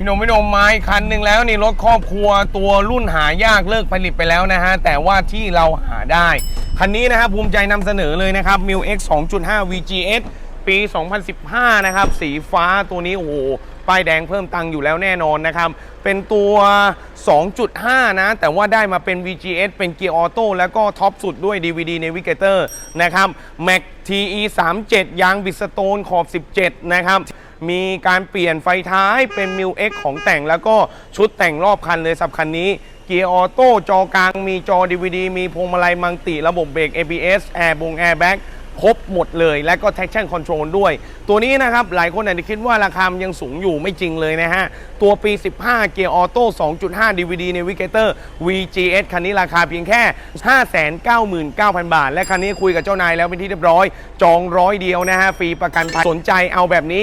พี่หนมพี่หนมไม้คันหนึ่งแล้วนี่รถครอบครัวตัวรุ่นหายากเลิกผลิตไปแล้วนะฮะ แต่ว่าที่เราหาได้ คันนี้นะครับภูมิใจนำเสนอเลยนะครับ m i l X 2.5 VGS ปี 2015 นะครับ สีฟ้าตัวนี้ โอ้โห ป้ายแดงเพิ่มตังค์อยู่แล้วแน่นอนนะครับ เป็นตัว 2.5 นะ แต่ว่าได้มาเป็น VGS เป็นเกียร์ออโต้แล้วก็ท็อปสุดด้วย DVD Navigator นะครับ Mac TE 37 ยางบิสโตนขอบ 17 นะครับ มีการเปลี่ยนไฟท้ายเป็น m i l X ของแต่งแล้วก็ชุดแต่งรอบคันเลยสับคันนี้เกียร์ออโต้จอกลาง มีจอ DVD มีพวงมาลัยมังติ ระบบเบรก ABS แอร์บงแอร์แบ็กครบหมดเลย และก็ traction control ด้วย ตัวนี้นะครับ หลายคนอาจจะคิดว่าราคามันยังสูงอยู่ไม่จริงเลยนะฮะ ตัวปี 15 เกียร์ออโต้ 2.5 DVD Navigator VGS คันนี้ราคาเพียงแค่ 599,000 บาท และคันนี้คุยกับเจ้านายแล้วเป็นที่เรียบร้อย จองร้อยเดียวนะฮะ ฟรีประกันภัยสนใจเอาแบบนี้